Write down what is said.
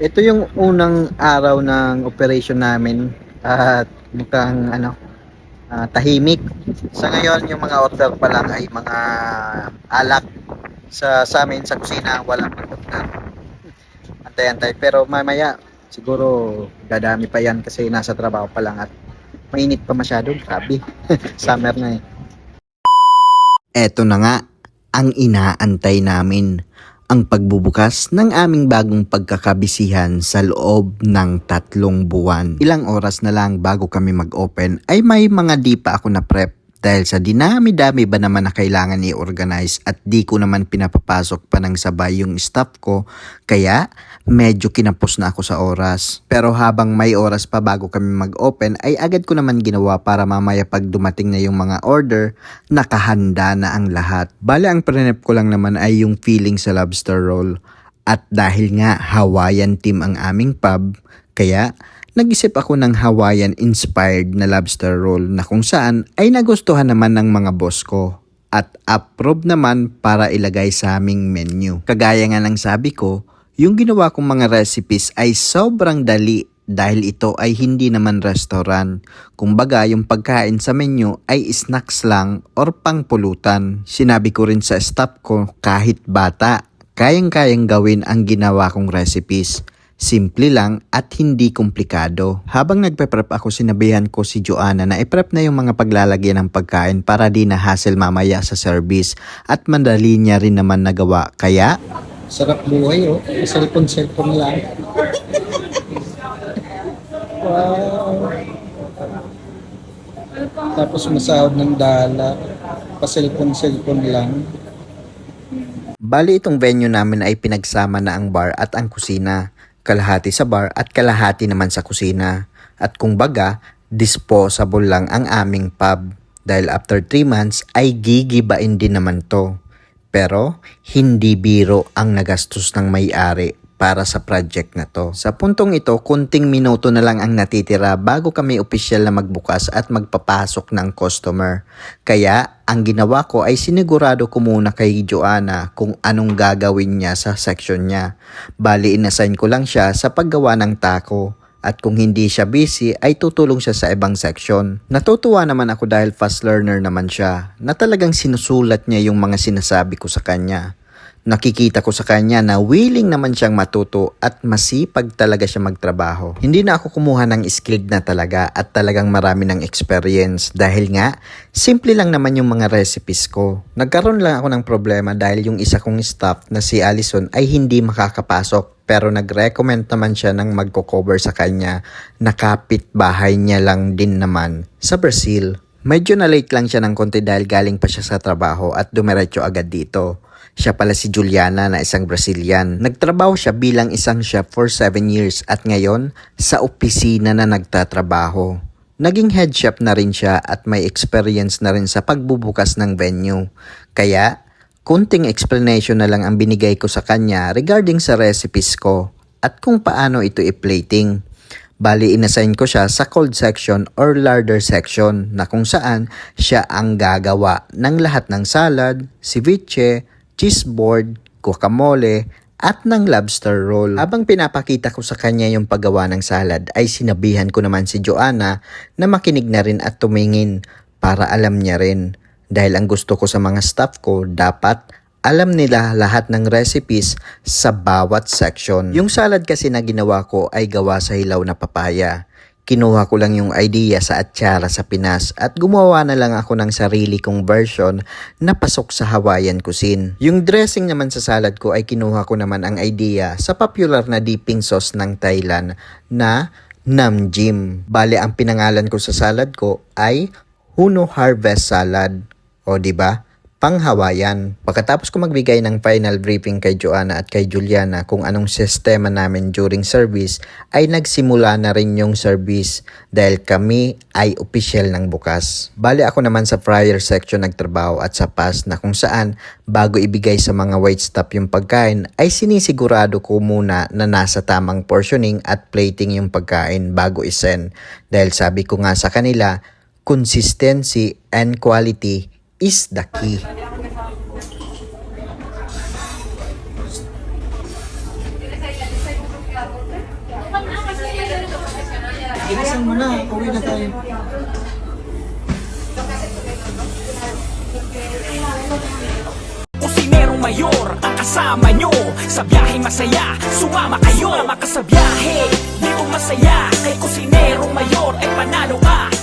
Ito yung unang araw ng operation namin at mukhang ano ah, tahimik. Sa ngayon yung mga order pa lang ay mga alak sa sa amin sa kusina walang order. Antay-antay pero mamaya siguro dadami pa yan kasi nasa trabaho pa lang at mainit pa masyado. Grabe. Summer na eh. Eto na nga ang inaantay namin, ang pagbubukas ng aming bagong pagkakabisihan sa loob ng tatlong buwan. Ilang oras na lang bago kami mag-open ay may mga di pa ako na prep dahil sa dinami-dami ba naman na kailangan i-organize at di ko naman pinapapasok pa ng sabay yung staff ko kaya medyo kinapos na ako sa oras. Pero habang may oras pa bago kami mag-open ay agad ko naman ginawa para mamaya pag dumating na yung mga order, nakahanda na ang lahat. Bale ang prenep ko lang naman ay yung feeling sa lobster roll. At dahil nga Hawaiian team ang aming pub, kaya nag-isip ako ng Hawaiian-inspired na lobster roll na kung saan ay nagustuhan naman ng mga boss ko at approve naman para ilagay sa aming menu. Kagaya nga ng sabi ko, yung ginawa kong mga recipes ay sobrang dali dahil ito ay hindi naman restaurant. Kumbaga, yung pagkain sa menu ay snacks lang or pangpulutan. Sinabi ko rin sa staff ko kahit bata, kayang-kayang gawin ang ginawa kong recipes. Simple lang at hindi komplikado. Habang nagpe-prep ako, sinabihan ko si Joanna na i-prep na yung mga paglalagyan ng pagkain para di na hassle mamaya sa service at mandali niya rin naman nagawa. Kaya Sarap buhay oh. Cellphone-cellphone lang. wow. Tapos masahod ng dala. Pa-cellphone-cellphone lang. Bali itong venue namin ay pinagsama na ang bar at ang kusina. Kalahati sa bar at kalahati naman sa kusina. At kung baga, disposable lang ang aming pub. Dahil after 3 months ay gigibain din naman to. Pero hindi biro ang nagastos ng may-ari para sa project na to. Sa puntong ito, kunting minuto na lang ang natitira bago kami opisyal na magbukas at magpapasok ng customer. Kaya, ang ginawa ko ay sinigurado ko muna kay Joanna kung anong gagawin niya sa section niya. Bali, inassign ko lang siya sa paggawa ng taco. At kung hindi siya busy, ay tutulong siya sa ibang section. Natutuwa naman ako dahil fast learner naman siya, na talagang sinusulat niya yung mga sinasabi ko sa kanya. Nakikita ko sa kanya na willing naman siyang matuto at masipag talaga siya magtrabaho. Hindi na ako kumuha ng skilled na talaga at talagang marami ng experience dahil nga, simple lang naman yung mga recipes ko. Nagkaroon lang ako ng problema dahil yung isa kong staff na si Allison ay hindi makakapasok pero nag-recommend naman siya ng magko-cover sa kanya na kapit bahay niya lang din naman sa Brazil. Medyo na late lang siya ng konti dahil galing pa siya sa trabaho at dumiretso agad dito. Siya pala si Juliana na isang Brazilian. Nagtrabaho siya bilang isang chef for 7 years at ngayon sa opisina na nagtatrabaho. Naging head chef na rin siya at may experience na rin sa pagbubukas ng venue. Kaya, kunting explanation na lang ang binigay ko sa kanya regarding sa recipes ko at kung paano ito i-plating. Bali, inassign ko siya sa cold section or larder section na kung saan siya ang gagawa ng lahat ng salad, ceviche, cheese board, guacamole, at ng lobster roll. Habang pinapakita ko sa kanya yung paggawa ng salad ay sinabihan ko naman si Joanna na makinig na rin at tumingin para alam niya rin. Dahil ang gusto ko sa mga staff ko dapat alam nila lahat ng recipes sa bawat section. Yung salad kasi na ginawa ko ay gawa sa hilaw na papaya. Kinuha ko lang yung idea sa atsara sa Pinas at gumawa na lang ako ng sarili kong version na pasok sa Hawaiian cuisine. Yung dressing naman sa salad ko ay kinuha ko naman ang idea sa popular na dipping sauce ng Thailand na Namjim. Bale ang pinangalan ko sa salad ko ay Huno Harvest Salad. O di ba? Pang Hawaiian. Pagkatapos ko magbigay ng final briefing kay Joanna at kay Juliana kung anong sistema namin during service, ay nagsimula na rin yung service dahil kami ay opisyal ng bukas. Bali ako naman sa fryer section nagtrabaho at sa pass na kung saan bago ibigay sa mga wait staff yung pagkain ay sinisigurado ko muna na nasa tamang portioning at plating yung pagkain bago isend. Dahil sabi ko nga sa kanila, consistency and quality is the key. Bilisan mo na, uwi na tayo. Kusinerong mayor ang kasama nyo Sa biyaheng masaya, sumama kayo Sumama ka sa biyahe, dito masaya Kay kusinerong mayor ay panalo ka